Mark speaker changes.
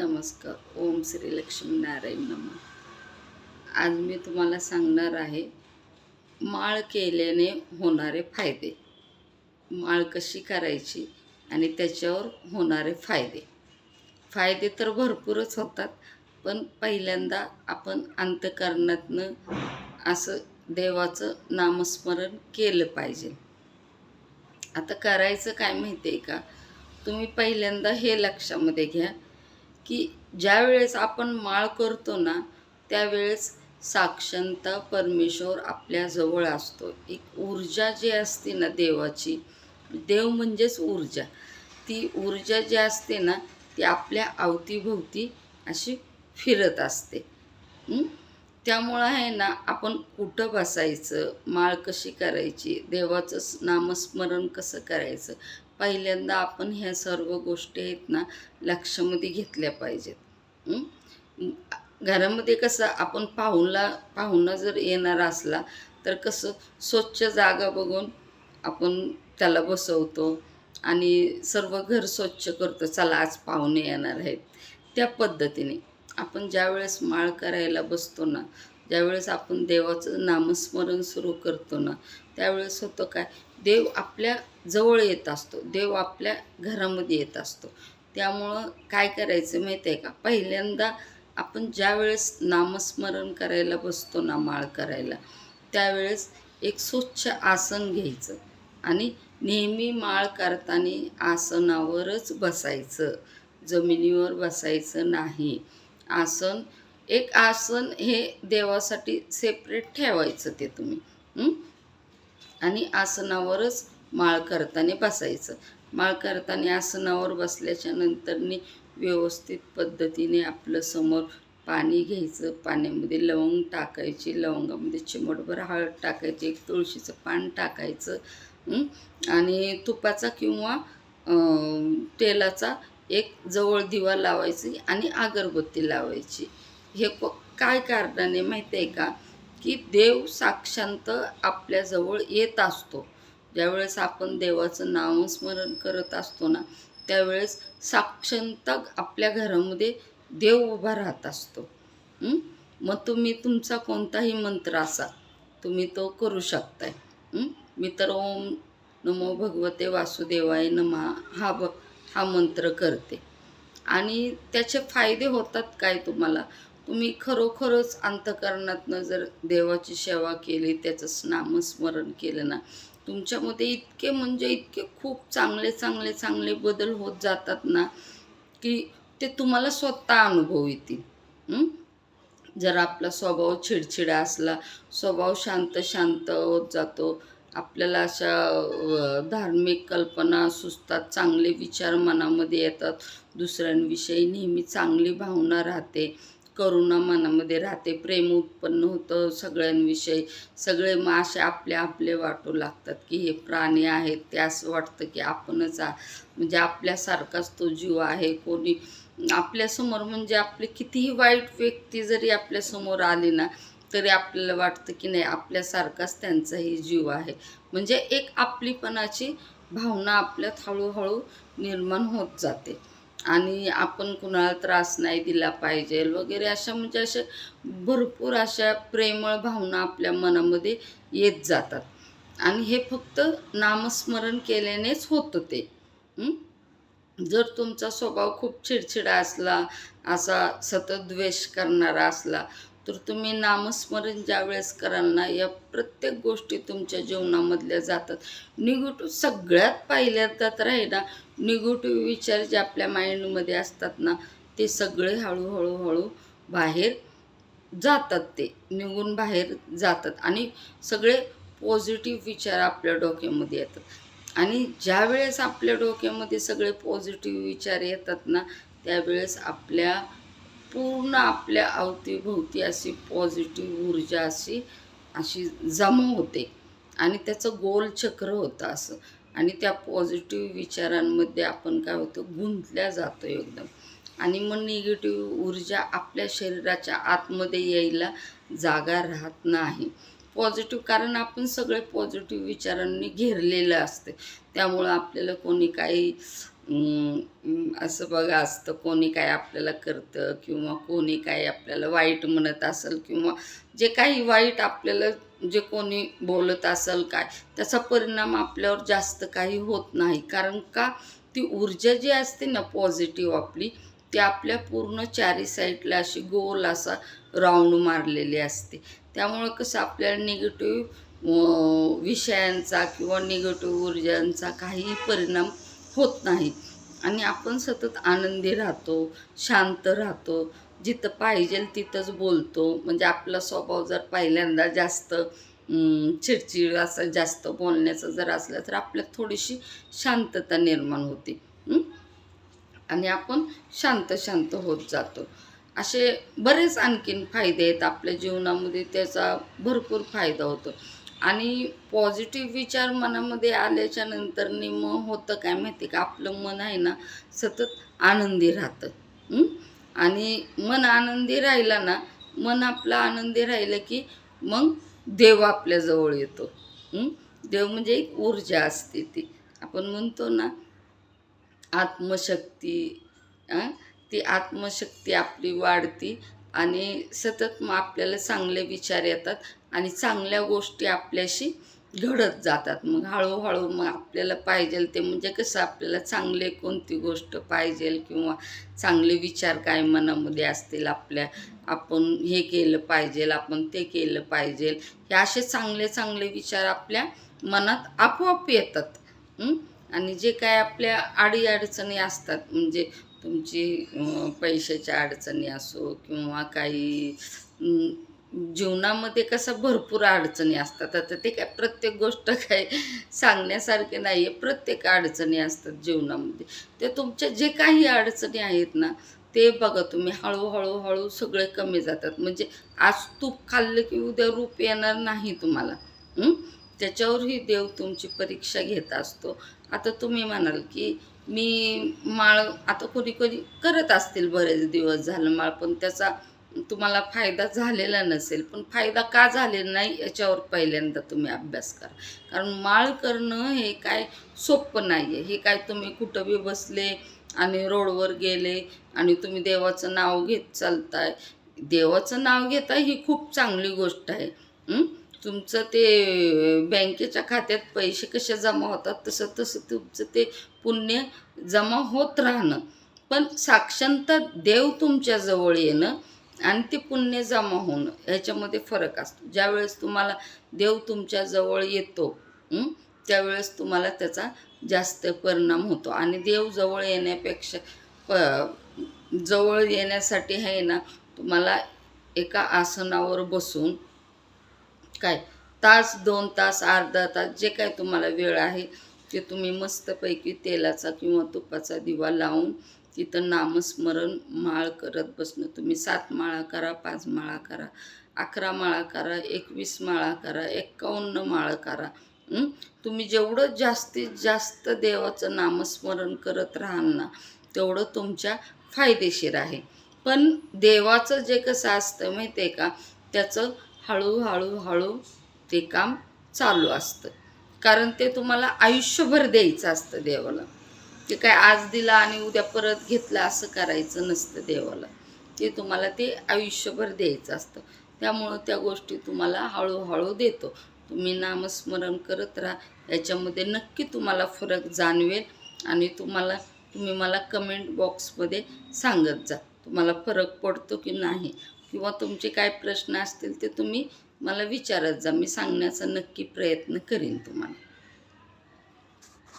Speaker 1: नमस्कार. ओम श्री लक्ष्मी नारायण नम. आज मी तुम्हाला सांगणार आहे माळ केल्याने होणारे फायदे. माळ कशी करायची आणि त्याच्यावर होणारे फायदे. फायदे तर भरपूरच होतात पण पहिल्यांदा आपण अंतकरणातनं असं देवाचं नामस्मरण केलं पाहिजे. आता करायचं काय माहिती आहे का? तुम्ही पहिल्यांदा हे लक्षामध्ये घ्या की ज्या वेळेस आपण माळ करतो ना त्यावेळेस साक्षांता परमेश्वर आपल्याजवळ असतो. एक ऊर्जा जी असते ना देवाची देव म्हणजेच ऊर्जा. ती ऊर्जा जी असते ना ती आपल्या अवतीभोवती अशी फिरत असते. त्यामुळं आहे ना आपण कुठं बसायचं माळ कशी करायची देवाचं नामस्मरण कसं करायचं पहिल्यांदा आपण ह्या सर्व गोष्टी आहेत ना लक्षामध्ये घेतल्या पाहिजेत. घरामध्ये कसं आपण पाहुणला पाहुणा जर येणारा असला तर कसं स्वच्छ जागा बघून आपण त्याला बसवतो आणि सर्व घर स्वच्छ करतो चला आज पाहुणे येणार आहेत. त्या पद्धतीने आपण ज्यावेळेस माळ करायला बसतो ना ज्यावेळेस आपण देवाचं नामस्मरण सुरू करतो ना त्यावेळेस होतं काय? देव आपल्या जवळ येत असतो. देव आपल्या घरामध्ये येत असतो. त्यामुळं काय करायचं माहिती आहे का? पहिल्यांदा आपण ज्यावेळेस नामस्मरण करायला बसतो ना माळ करायला त्यावेळेस एक स्वच्छ आसन घ्यायचं आणि नेहमी माळ करताना आसनावरच बसायचं. जमिनीवर बसायचं नाही. आसन एक आसन हे देवासाठी सेपरेट ठेवायचं ते तुम्ही. हं? आणि आसनावरच माळ करताना बसायचं. माळ करताना आसनावर बसल्याच्या नंतरनी व्यवस्थित पद्धतीने आपलं समोर पाणी घ्यायचं. पाण्यामध्ये लवंग टाकायची. लवंगामध्ये चिमटभर हळद टाकायची. एक तुळशीचं पान टाकायचं. आणि तुपाचा किंवा तेलाचा एक जवळ दिवा लावायची आणि अगरबत्ती लावायची. हे प काय कारणाने माहिती आहे का? की देव साक्षांत आपल्याजवळ येत असतो. ज्यावेळेस आपण देवाचं नामस्मरण करत असतो ना त्यावेळेस साक्षांत आपल्या घरामध्ये देव उभा राहत असतो. मग तुम्ही तुमचा कोणताही मंत्र असा तुम्ही तो करू शकताय. मी तर ओम नमो भगवते वासुदेवाय नमा हा ब हा मंत्र करते. आणि त्याचे फायदे होतात काय तुम्हाला? तुम्ही खरोखरच अंतकरणातनं जर देवाची सेवा केली त्याचं नामस्मरण केलं ना तुमच्यामध्ये इतके म्हणजे इतके खूप चांगले चांगले चांगले बदल होत जातात ना की ते तुम्हाला स्वतः अनुभव येतील. जर आपला स्वभाव चिडचिडा असला स्वभाव शांत शांत होत जातो आपल्याला अशा धार्मिक कल्पना सुचतात चांगले विचार मनामध्ये येतात दुसऱ्यांविषयी नेहमी चांगली भावना राहते करुणा मनामध्ये राहते. प्रेम उत्पन्न होतं सगळ्यांविषयी. सगळे मग असे आपले आपले वाटू लागतात की हे प्राणी आहेत. ते असं वाटतं की आपणच आ म्हणजे आपल्यासारखाच तो जीव आहे. कोणी आपल्यासमोर म्हणजे आपले कितीही वाईट व्यक्ती जरी आपल्यासमोर आली ना तरी आपल्याला वाटतं की नाही आपल्यासारखाच त्यांचाही जीव आहे. म्हणजे एक आपलीपणाची भावना आपल्यात हळूहळू निर्माण होत जाते. आणि आपण कुणाला त्रास नाही दिला पाहिजे वगैरे अशा म्हणजे अशा भरपूर अशा प्रेमळ भावना आपल्या मनामध्ये येत जातात. आणि हे फक्त नामस्मरण केल्यानेच होतं ते. जर तुमचा स्वभाव खूप चिडचिडा असला असा सतत द्वेष करणारा असला तर तुम्ही नामस्मरण ज्या वेळेस कराल ना या प्रत्येक गोष्टी तुमच्या जीवनामधल्या जातात. निगेटिव्ह सगळ्यात पहिल्यांदा तर आहे ना निगेटिव्ह विचार जे आपल्या माइंडमध्ये असतात ना ते सगळे हळूहळू हळू बाहेर जातात ते निघून बाहेर जातात आणि सगळे पॉझिटिव्ह विचार आपल्या डोक्यामध्ये येतात. आणि ज्या वेळेस आपल्या डोक्यामध्ये सगळे पॉझिटिव्ह विचार येतात ना त्यावेळेस आपल्या पूर्ण आपल्या अवतीभोवती अशी पॉझिटिव्ह ऊर्जा अशी अशी जमा होते. आणि त्याचं गोल चक्र होतं असं. आणि त्या पॉझिटिव्ह विचारांमध्ये आपण काय होतो गुंतल्या जातो एकदम. आणि मग निगेटिव्ह ऊर्जा आपल्या शरीराच्या आतमध्ये यायला जागा राहत नाही. पॉझिटिव्ह कारण आपण सगळे पॉझिटिव्ह विचारांनी घेरलेलं असते. त्यामुळं आपल्याला कोणी काही असं बघा असतं. कोणी काय आपल्याला करतं किंवा कोणी काय आपल्याला वाईट म्हणत असेल किंवा जे काही वाईट आपल्याला जे कोणी बोलत असेल काय त्याचा परिणाम आपल्यावर जास्त काही होत नाही. कारण का? ती ऊर्जा जी असते ना पॉझिटिव्ह आपली ती आपल्या पूर्ण चारी साईडला अशी गोल असा राऊंड मारलेली असते. त्यामुळं कसं आपल्याला निगेटिव्ह विषयांचा किंवा निगेटिव्ह ऊर्जांचा काही परिणाम होत नाही. आणि आपण सतत आनंदी राहतो शांत राहतो जिथं पाहिजे तिथंच बोलतो. म्हणजे आपला स्वभाव जर पहिल्यांदा जास्त चिडचिड असं जास्त बोलण्याचं जर असलं तर आपल्यात थोडीशी शांतता निर्माण होते. आणि आपण शांत शांत होत जातो. असे बरेच आणखीन फायदे आहेत आपल्या जीवनामध्ये त्याचा भरपूर फायदा होतो. आणि पॉझिटिव्ह विचार मनामध्ये आल्याच्यानंतर मग होतं काय माहिती का? आपलं मन आहे ना सतत आनंदी राहतं. आणि मन आनंदी राहिला ना मन आपलं आनंदी राहिलं की मग देव आपल्याजवळ येतो. देव म्हणजे एक ऊर्जा असते ती. आपण म्हणतो ना आत्मशक्ती ती आत्मशक्ती आपली वाढती आणि सतत मग आपल्याला चांगले विचार येतात आणि चांगल्या गोष्टी आपल्याशी घडत जातात. मग हळूहळू मग आपल्याला पाहिजे ते म्हणजे कसं आपल्याला चांगले कोणती गोष्ट पाहिजे किंवा चांगले विचार काय मनामध्ये असतील आपल्या आपण हे केलं पाहिजे आपण ते केलं पाहिजे. हे असे चांगले चांगले विचार आपल्या मनात आपोआप येतात. आणि जे काय आपल्या अडीअडचणी असतात म्हणजे तुमची पैशाच्या अडचणी असो किंवा काही जीवनामध्ये कसं भरपूर अडचणी असतात. आता ते काय प्रत्येक गोष्ट काय सांगण्यासारखे नाही आहे प्रत्येक अडचणी असतात जीवनामध्ये. ते तुमच्या जे काही अडचणी आहेत ना ते बघा तुम्ही. हळूहळू हळू सगळे कमी जातात. म्हणजे आज तूप खाल्लं की उद्या रूप येणार नाही तुम्हाला. त्याच्यावरही देव तुमची परीक्षा घेत असतो. आता तुम्ही म्हणाल की मी माळ आता कोणी कोणी करत असतील बरेच दिवस झालं माळ पण त्याचा तुम्हाला फायदा झालेला नसेल. पण फायदा का झालेला नाही याच्यावर पहिल्यांदा तुम्ही अभ्यास करा. कारण माळ करणं हे काय सोपं नाही आहे हे काय तुम्ही कुठं बी बसले आणि रोडवर गेले आणि तुम्ही देवाचं नाव घेत चालताय. देवाचं नाव घेता ही खूप चांगली गोष्ट आहे. तुमचं ते बँकेच्या खात्यात पैसे कसे जमा होतात? तसं तसं तुमचं ते पुण्य जमा होत राहणं. पण साक्षांत देव तुमच्याजवळ येणं आणि ते पुण्य जमा होणं ह्याच्यामध्ये फरक असतो. ज्यावेळेस तुम्हाला देव तुमच्याजवळ येतो त्यावेळेस तुम्हाला त्याचा जास्त परिणाम होतो. आणि देव जवळ येण्यापेक्षा प जवळ येण्यासाठी आहे ना तुम्हाला एका आसनावर बसून काय? तास दोन तास अर्धा तास जे काय तुम्हाला वेळ आहे ते तुम्ही मस्तपैकी तेलाचा किंवा तुपाचा दिवा लावून तिथं नामस्मरण माळ करत बसणं. तुम्ही सात माळा करा पाच माळा करा अकरा माळा करा एकवीस माळा करा एक्कावन्न माळा करा. तुम्ही जेवढं जास्तीत जास्त देवाचं नामस्मरण करत राहाल ना तेवढं तुमच्या फायदेशीर आहे. पण देवाचं जे कसं असतं माहिती आहे का? त्याचं हळूहळू हळू ते काम चालू असतं. कारण ते तुम्हाला आयुष्यभर द्यायचं असतं देवाला. ते काय आज दिला आणि उद्या परत घेतलं असं करायचं नसतं देवाला. ते तुम्हाला ते आयुष्यभर द्यायचं असतं. त्यामुळं त्या गोष्टी तुम्हाला हळूहळू देतो. तुम्ही नामस्मरण करत राहा. याच्यामध्ये नक्की तुम्हाला फरक जाणवेल आणि तुम्हाला तुम्ही मला कमेंट बॉक्समध्ये सांगत जा. तुम्हाला फरक पडतो की नाही? किंवा तुमचे काय प्रश्न असतील ते तुम्ही मला विचारत जा. मी सांगण्याचा नक्की प्रयत्न करीन तुम्हाला.